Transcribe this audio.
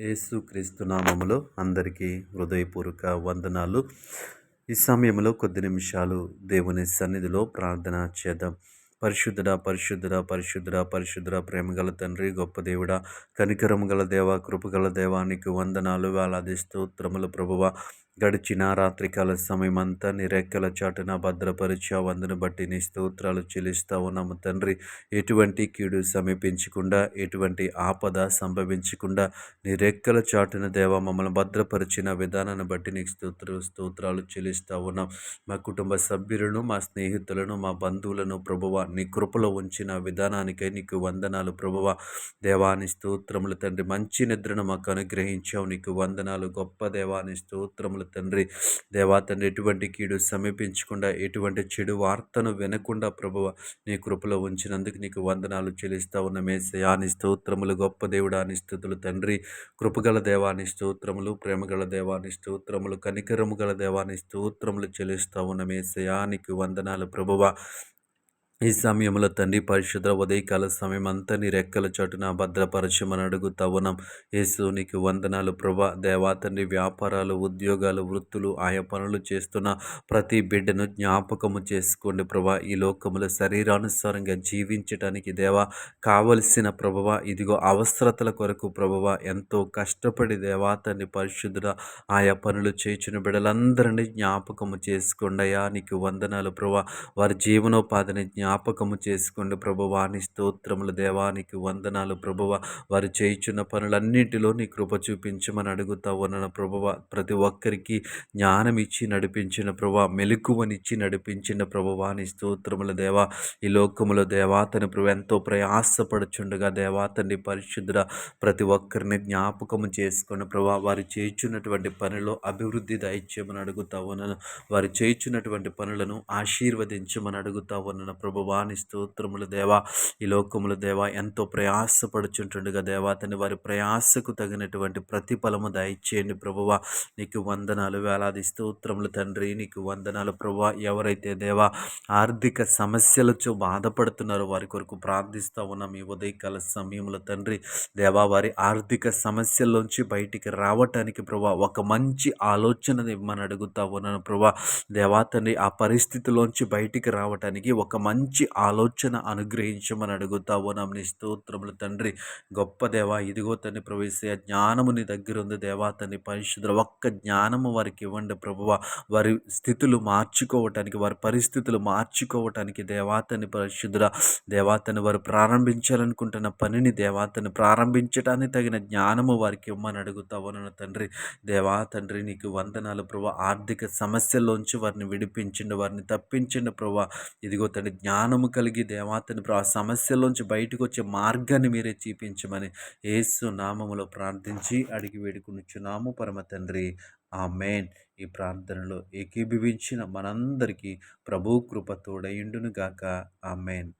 యేసుక్రీస్తు నామములో అందరికీ హృదయపూర్వక వందనాలు. ఈ సమయంలో కొద్ది నిమిషాలు దేవుని సన్నిధిలో ప్రార్థన చేద్దాం. పరిశుద్ధుడ పరిశుద్ధుడ పరిశుద్ధుడ పరిశుద్ధుడ ప్రేమగల తండ్రి గొప్ప దేవుడ కనికరము గల దేవ కృపగల దేవానికి వందనాలు వేలాది స్తోత్రములు ప్రభువ. గడిచిన రాత్రికాల సమయం అంతా నీ రెక్కల చాటున భద్రపరిచి ఆ బట్టి నీ స్తోత్రాలు చెల్లిస్తా ఉన్నాము తండ్రి. ఎటువంటి కీడు సమీపించకుండా ఎటువంటి ఆపద సంభవించకుండా నీ రెక్కల చాటున దేవ మమ్మల్ని భద్రపరిచిన విధానాన్ని బట్టి నీకు స్తోత్ర స్తోత్రాలు చెల్లిస్తా ఉన్నాం. మా కుటుంబ సభ్యులను మా స్నేహితులను మా బంధువులను ప్రభువ నీ కృపలో ఉంచిన విధానానికై నీకు వందనాలు ప్రభువ. దేవాని స్తోత్రములు తండ్రి మంచి నిద్రను మాకు అనుగ్రహించావు. నీకు వందనాలు గొప్ప దేవాని స్తోత్రములు తండ్రి. దేవా తండ్రి ఎటువంటి కీడు సమీపించకుండా ఎటువంటి చెడు వార్తను వినకుండా ప్రభువ నీ కృపలో ఉంచినందుకు నీకు వందనాలు చెల్లిస్తా ఉన్న. మేసయాని స్తోత్రములు గొప్ప దేవుడాని స్థుతులు తండ్రి. కృపగల దేవాని స్తోత్రములు ప్రేమగల దేవాని స్తోత్రములు కనికరము గల దేవాని స్తోత్రములు చెల్లిస్తా ఉన్న. మేసయానికి వందనాలు ప్రభువ. ఈ సమయంలో తండ్రి పరిశుద్ర ఉదయకాల సమయం అంతా నీ రెక్కల చోటున భద్రపరచమని అడుగు తవనం యేసు నీకు వందనాలు ప్రభా. దేవా తండ్రి వ్యాపారాలు ఉద్యోగాలు వృత్తులు ఆయా పనులు చేస్తున్న ప్రతి బిడ్డను జ్ఞాపకము చేసుకోండి ప్రభా. ఈ లోకములో శరీరానుసారంగా జీవించటానికి దేవా కావలసిన ప్రభవ ఇదిగో అవసరతల కొరకు ప్రభవ ఎంతో కష్టపడి దేవా తండ్రి పరిశుద్ధుడ ఆయా పనులు చేసిన బిడ్డలందరినీ జ్ఞాపకము చేసుకోండి. అయ్యా నీకు వందనాలు ప్రభా. వారి జీవనోపాధిని జ్ఞాపకము చేసుకోండి ప్రభువాని స్తోత్రములు దేవానికి వందనాలు ప్రభువ వారు చేయించున్న పనులన్నింటిలో నీ కృప చూపించమని అడుగుతా ఉన్నాను. ప్రభువ ప్రతి ఒక్కరికి జ్ఞానం ఇచ్చి నడిపించిన ప్రభు మెలకువనిచ్చి నడిపించిన ప్రభువాని స్తోత్రముల దేవా. ఈ లోకములో దేవాతని ప్రభు ఎంతో ప్రయాసపడుచుండగా దేవాతని పరిశుద్ధ ప్రతి ఒక్కరిని జ్ఞాపకము చేసుకుని ప్రభా వారు చేయించున్నటువంటి పనిలో అభివృద్ధి దయచేయమని అడుగుతా ఉన్నాను. వారు చేయించున్నటువంటి పనులను ఆశీర్వదించమని అడుగుతా ఉన్నాను ప్రభు ప్రభువాని స్తోత్రములు దేవా. ఈ లోకములు దేవా ఎంతో ప్రయాసపడుచుంటుండగా దేవా. తని వారి ప్రయాసకు తగినటువంటి ప్రతిఫలము దయచేయండి ప్రభువా. నీకు వందనాలు వేలాది స్తోత్రములు తండ్రి. నీకు వందనాలు ప్రభువ. ఎవరైతే దేవా ఆర్థిక సమస్యలతో బాధపడుతున్నారో వారి కొరకు ప్రార్థిస్తూ ఉన్నాం ఈ ఉదయకాల సమయంలో తండ్రి. దేవా వారి ఆర్థిక సమస్యల్లోంచి బయటికి రావటానికి ప్రభా ఒక మంచి ఆలోచన ఇవ్వమని అడుగుతా ఉన్నాను ప్రభా దేవా తండ్రి ఆ పరిస్థితిలోంచి బయటికి రావటానికి ఒక మంచి మంచి ఆలోచన అనుగ్రహించమని అడుగుతా ఉన్నాం స్తోత్రములు తండ్రి. గొప్ప దేవ ఇదిగో తండ్రి ప్రవేశ జ్ఞానము నీ దగ్గర ఉంది దేవా. తండ్రి పరిశుద్ధ ఒక్క జ్ఞానము వారికి ఇవ్వండి ప్రభువ. వారి స్థితులు మార్చుకోవటానికి వారి పరిస్థితులు మార్చుకోవటానికి దేవాతని పరిశుద్ధుల దేవాతని వారు ప్రారంభించాలనుకుంటున్న పనిని దేవాతని ప్రారంభించడానికి తగిన జ్ఞానము వారికి ఇవ్వమని అడుగుతా ఉన్నాను తండ్రి దేవా తండ్రి నీకు వందనాలు ప్రభు ఆర్థిక సమస్యల్లోంచి వారిని విడిపించండి వారిని తప్పించండి ప్రభు ఇదిగో తండ్రి జ్ఞానం జ్ఞానము కలిగి దేవాతని ఆ సమస్యల్లోంచి బయటకు వచ్చే మార్గాన్ని మీరే చూపించమని ఏసు నామములో ప్రార్థించి అడిగి వేడుకునిచ్చున్నాము పరమ తండ్రి ఆ మెయిన్ ఈ ప్రార్థనలో ఏకీభవించిన మనందరికీ ప్రభు కృప తోడయుండునుగాక. ఆ మెయిన్